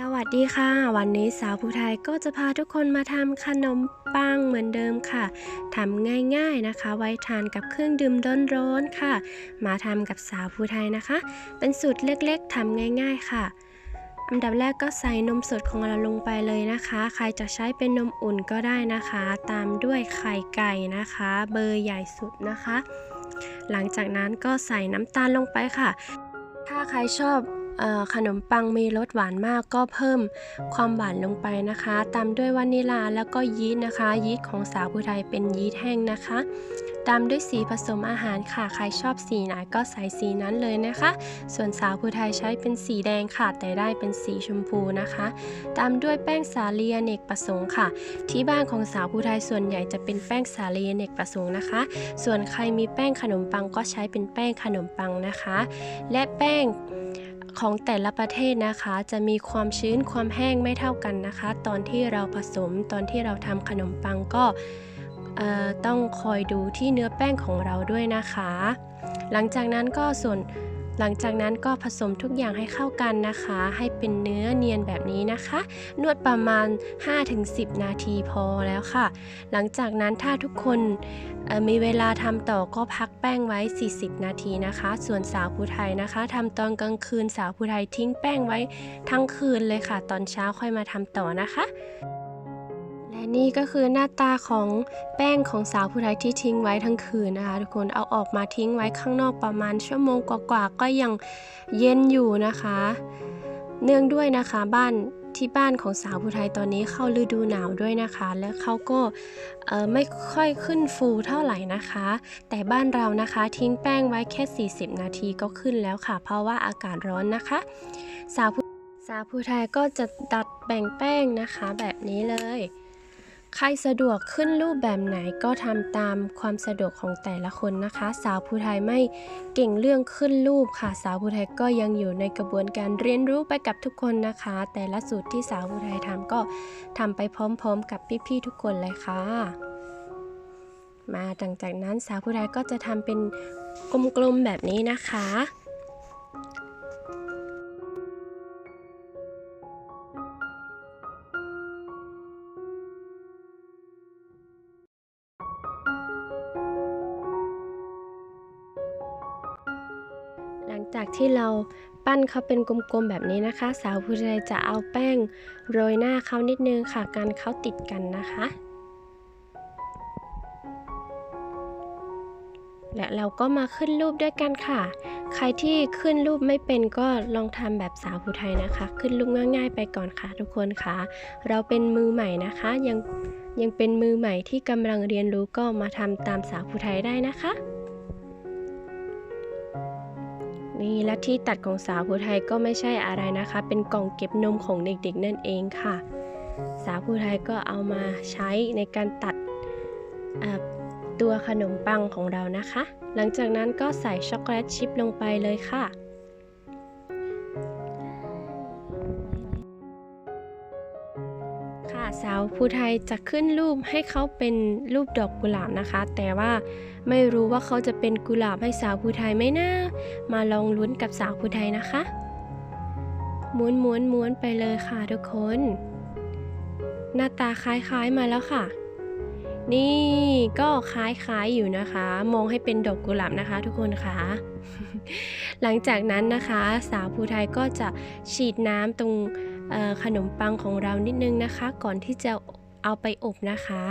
สวัสดีค่ะ วันนี้สาวผู้ไทยก็จะพาทุกคนมาทำขนมปังเหมือนเดิมค่ะทำง่าย ๆนะคะ ไว้ทานกับเครื่องดื่มร้อนๆค่ะ มาทำกับสาวผู้ไทยนะคะ เป็นสูตรเล็กๆทำง่าย ๆค่ะอันดับแรกก็ใส่นมสดของเราลงไปเลยนะคะ ใครจะใช้เป็นนมอุ่นก็ได้นะคะ ตามด้วยไข่ไก่นะคะ เบอร์ใหญ่สุดนะคะ หลังจากนั้นก็ใส่น้ำตาลลงไปค่ะ ถ้าใครชอบ ขนมปังมีรสหวานมากก็เพิ่มความหวานลงไปนะคะ ตามด้วยวานิลาแล้วก็ยีสต์นะคะ ยีสต์ของสาวผู้ไทยเป็นยีสต์แห้งนะคะ ตามด้วยสีผสมอาหารค่ะ ใครชอบสีไหนก็ใส่สีนั้นเลยนะคะ ส่วนสาวผู้ไทยใช้เป็นสีแดงค่ะ แต่ได้เป็นสีชมพูนะคะ ตามด้วยแป้งสาลีอเนกประสงค์ค่ะ ที่บ้านของสาวผู้ไทยส่วนใหญ่จะเป็นแป้งสาลีอเนกประสงค์นะคะ ส่วนใครมีแป้งขนมปังก็ใช้เป็นแป้งขนมปังนะคะ และแป้ง ของแต่ละประเทศนะคะ จะมีความชื้นความแห้งไม่เท่ากันนะคะ ตอนที่เราผสมตอนที่เราทำขนมปังก็ต้องคอยดูที่เนื้อแป้งของเราด้วยนะคะ หลังจากนั้นก็ส่วน หลังจากนั้นก็ผสมทุกอย่างให้เข้ากันนะคะ ให้เป็นเนื้อเนียนแบบนี้นะคะ นวดประมาณ 5-10 นาทีพอแล้วค่ะ หลังจากนั้นถ้าทุกคนมีเวลาทำต่อก็พักแป้งไว้ 40 นาทีนะคะ ส่วนสาวผู้ไทยนะคะทำตอนกลางคืนสาวผู้ไทยทิ้งแป้งไว้ทั้งคืนเลยค่ะ ตอนเช้าค่อยมาทำต่อนะคะ นี่ก็คือหน้าตาของแป้งของสาวผู้ไทยที่ทิ้งไว้ทั้งคืนนะคะ ทุกคนเอาออกมาทิ้งไว้ข้างนอกประมาณชั่วโมงกว่าๆก็ยังเย็นอยู่นะคะ เนื่องด้วยนะคะบ้านที่บ้านของสาวผู้ไทยตอนนี้เข้าฤดูหนาวด้วยนะคะ และเขาก็ไม่ค่อยขึ้นฟูเท่าไหร่นะคะ แต่บ้านเรานะคะทิ้งแป้งไว้แค่ 40 นาทีก็ขึ้นแล้วค่ะ เพราะว่าอากาศร้อนนะคะ สาวผู้สาวผู้ไทยก็จะตัดแบ่งแป้งนะคะแบบนี้เลย ใครสะดวกขึ้นรูปแบบไหนก็ทำตามความสะดวกของแต่ละคนนะคะ สาวผู้ไทยไม่เก่งเรื่องขึ้นรูปค่ะ สาวผู้ไทยก็ยังอยู่ในกระบวนการเรียนรู้ไปกับทุกคนนะคะ แต่ละสูตรที่สาวผู้ไทยทำก็ทำไปพร้อมๆ กับพี่ๆทุกคนเลยค่ะ มาหลังจากนั้นสาวผู้ไทยก็จะทำเป็นกลมๆแบบนี้นะคะ จากที่เราปั้นเขาเป็นกลมๆแบบนี้นะคะ สาวผู้ชายจะเอาแป้งโรยหน้าเขานิดนึงค่ะ การเขาติดกันนะคะ และเราก็มาขึ้นรูปด้วยกันค่ะ ใครที่ขึ้นรูปไม่เป็นก็ลองทำแบบสาวผู้ไทยนะคะ ขึ้นรูปง่าย ๆ ไปก่อนค่ะ ทุกคนค่ะ เราเป็นมือใหม่นะคะ ยังยังเป็นมือใหม่ที่กำลังเรียนรู้ก็มาทำตามสาวผู้ไทยได้นะคะ นี่และที่ตัดของสาวผู้ไทยก็ไม่ใช่อะไรนะคะ เป็นกล่องเก็บนมของเด็กๆนั่นเองค่ะ สาวผู้ไทยก็เอามาใช้ในการตัดตัวขนมปังของเรานะคะ หลังจากนั้นก็ใส่ช็อกโกแลตชิพลงไปเลยค่ะ สาวผู้ไทยจะขึ้นรูปให้เขาเป็นรูปดอกกุหลาบนะคะ แต่ว่าไม่รู้ว่าเขาจะเป็นกุหลาบให้สาวผู้ไทยไหมนะมาลองลุ้นกับสาวผู้ไทยนะคะม้วนม้วนม้วนไปเลยค่ะทุกคน หน้าตาคล้ายๆมาแล้วค่ะ นี่ก็คล้ายๆอยู่นะคะ มองให้เป็นดอกกุหลาบนะคะ ทุกคนค่ะ หลังจากนั้นนะคะ สาวผู้ไทยก็จะฉีดน้ำตรง ขนมปังของเรานิดนึงนะคะ ก่อนที่จะเอาไปอบนะคะ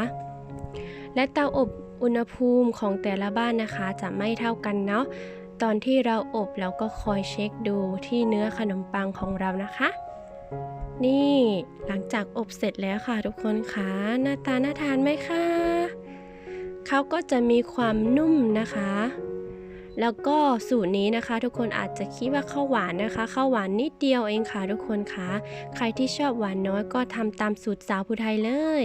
และเตาอบอุณหภูมิของแต่ละบ้านนะคะจะไม่เท่ากันเนาะตอนที่เราอบเราก็คอยเช็คดูที่เนื้อขนมปังของเรานะคะ นี่หลังจากอบเสร็จแล้วค่ะทุกคนคะหน้าตาน่าทานไหมคะเขาก็จะมีความนุ่มนะคะ แล้วก็สูตรนี้นะคะ ทุกคนอาจจะคิดว่าข้าวหวานนะคะข้าวหวานนิดเดียวเองค่ะทุกคนคะใครที่ชอบหวานน้อยก็ทำตามสูตรสาวผู้ไทยเลย